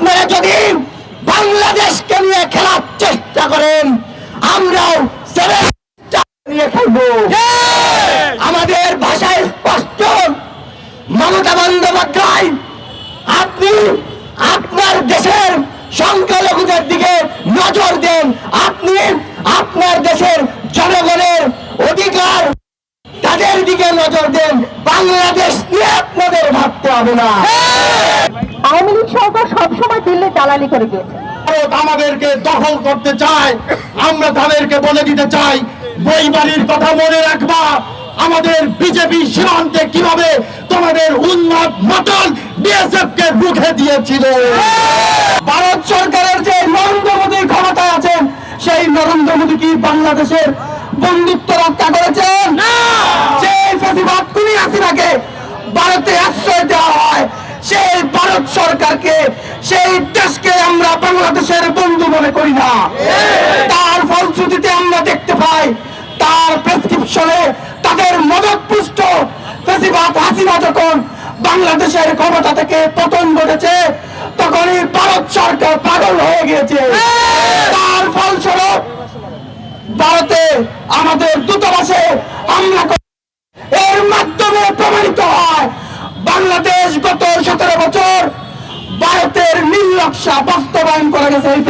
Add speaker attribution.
Speaker 1: আপনারা যদি বাংলাদেশকে নিয়ে খেলার চেষ্টা করেন আমরাও নিয়ে খেলব। আমাদের ভাষায় স্পষ্ট মমতা বন্দ্যোপাধ্যায় আপনি আপনার দেশের সংখ্যালঘুদের দিকে নজর দেন। আপনি আপনার দেশের জনগণের অধিকার তাদের দিকে নজর দেন। বাংলাদেশ নিয়ে আপনাদের ভাবতে হবে না।
Speaker 2: আওয়ামী লীগ সরকার সবসময় দিল্লি দালালি করে গিয়েছে
Speaker 3: আমাদেরকে দখল করতে চায় আমরা তাদেরকে বলে দিতে চাই বই বাড়ির কথা মনে রাখবা আমাদের বিজেপি সীমান্তে কীভাবে তোমাদের উন্মাদ মতন বিএসএফ কে রুখে দিয়েছিল?
Speaker 1: ভারত সরকারের যে নরেন্দ্র মোদী ক্ষমতায় আছেন সেই নরেন্দ্র মোদী কি বাংলাদেশের বন্ধুত্ব রক্ষা করেছেন? সেই ফেসিবাদ কুনি হাসিনাকে ভারতে আশ্রয় দেওয়া ভারত সরকারকে, সেই দেশকে আমরা বাংলাদেশের বন্ধু মনে করি না। তার ফলশ্রুতিতে আমরা দেখতে পাই, তার প্রেসক্রিপশনে তাদের মদত পুষ্ট হাসিনা যখন বাংলাদেশের ক্ষমতা থেকে পতন ঘটেছে, তখনই ভারত সরকার পাগল হয়ে গিয়েছে। তার ফলস্বরূপ, ভারতে আমাদের দূতাবাসে হামলা নির্লক্ষা বাস্তবায়ন করা গেছে এই